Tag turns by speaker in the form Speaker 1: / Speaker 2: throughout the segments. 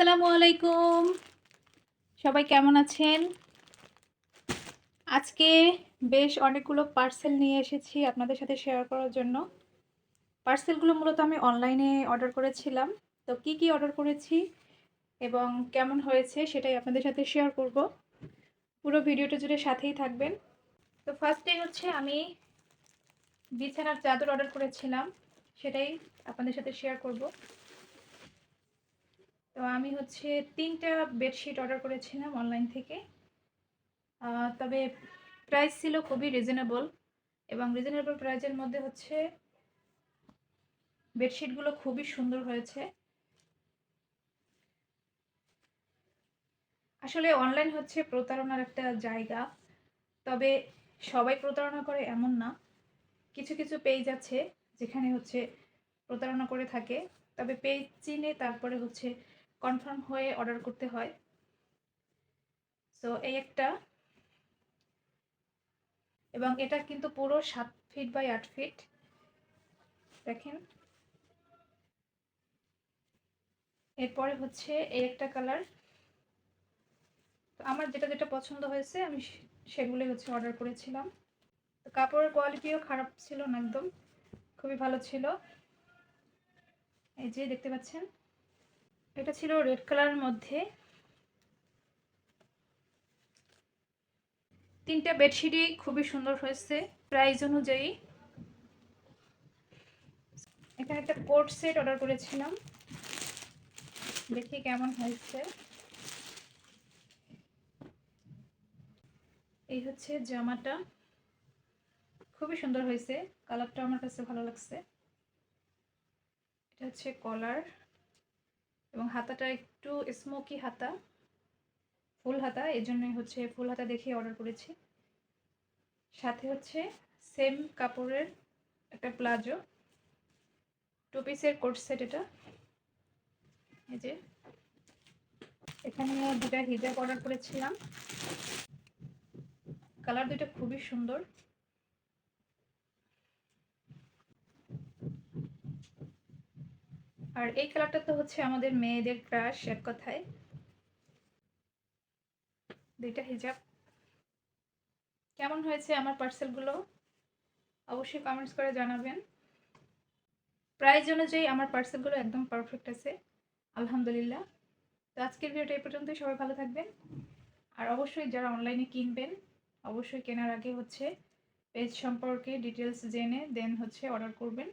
Speaker 1: আসসালামু আলাইকুম। সবাই কেমন আছেন? আজকে বেশ অনেকগুলো পার্সেল নিয়ে এসেছি আপনাদের সাথে শেয়ার করার জন্য। পার্সেলগুলো মূলত আমি অনলাইনে অর্ডার করেছিলাম। তো কি কি অর্ডার করেছি এবং কেমন হয়েছে সেটাই আপনাদের সাথে শেয়ার করব। পুরো ভিডিওটা জুড়ে সাথেই থাকবেন। তো ফার্স্টে হচ্ছে আমি বিছানার চাদর অর্ডার করেছিলাম, সেটাই আপনাদের সাথে শেয়ার করব। তো আমি হচ্ছে তিনটা বেডশিট অর্ডার করেছিলাম অনলাইন থেকে। তবে প্রাইস ছিল খুবই রিজনেবল এবং রিজনেবল প্রাইসের মধ্যে হচ্ছে বেডশিটগুলো খুবই সুন্দর হয়েছে। আসলে অনলাইন হচ্ছে প্রতারণার একটা জায়গা, তবে সবাই প্রতারণা করে এমন না। কিছু কিছু পেজ আছে যেখানে হচ্ছে প্রতারণা করে থাকে, তবে পেজ চিনে তারপরে হচ্ছে কনফার্ম হয়ে অর্ডার করতে হয়। সো এই একটা। এবং এটা কিন্তু পুরো সাত ফিট বাই আট ফিট দেখেন। এরপরে হচ্ছে এই একটা কালার আমার যেটা যেটা পছন্দ হয়েছে, আমি সেগুলোই হচ্ছে অর্ডার করেছিলাম। তো কাপড়ের কোয়ালিটিও খারাপ ছিল না একদম। খুবই ভালো ছিল। এই যে দেখতে পাচ্ছেন? এটা ছিল রেড কালারের মধ্যে তিনটা বেডশিটই খুবই সুন্দর হয়েছে প্রাইস অনুযায়ী। এখানে একটা কোট সেট অর্ডার করেছিলাম, দেখি কেমন হয়েছে। এই হচ্ছে জামাটা, খুবই সুন্দর হয়েছে কালারটা আমার কাছে ভালো লাগছে। এটা হচ্ছে কলার এবং হাতাটা একটু স্মোকি হাতা, ফুল হাতা এই জন্যই হচ্ছে ফুল হাতা দেখে অর্ডার করেছি। সাথে হচ্ছে সেম কাপড়ের একটা প্লাজো টু পিসের কোট সেট এটা। এই যে, এখানে দুটা হিজাব অর্ডার করেছিলাম। কালার দুটো খুবই সুন্দর। আর এই কালারটা তো হচ্ছে আমাদের মেয়েদের ক্রাশ এক কথায়। দুইটা হিজাব কেমন হয়েছে আমার পার্সেলগুলো অবশ্যই কমেন্টস করে জানাবেন। প্রাইস অনুযায়ী আমার পার্সেলগুলো একদম পারফেক্ট আছে, আলহামদুলিল্লাহ। তো আজকের ভিডিওটা এই পর্যন্তই, সবাই ভালো থাকবেন। আর অবশ্যই যারা অনলাইনে কিনবেন, অবশ্যই কেনার আগে হচ্ছে পেজ সম্পর্কে ডিটেলস জেনে দেন হচ্ছে অর্ডার করবেন।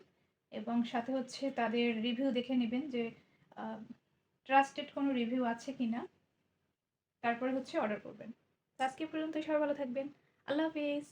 Speaker 1: এবং সাথে হচ্ছে তাদের রিভিউ দেখে নেবেন যে ট্রাস্টেড কোনো রিভিউ আছে কি না তারপরে হচ্ছে অর্ডার করবেন। আজকে পর্যন্ত সবাই ভালো থাকবেন। আল্লাহ হাফিজ।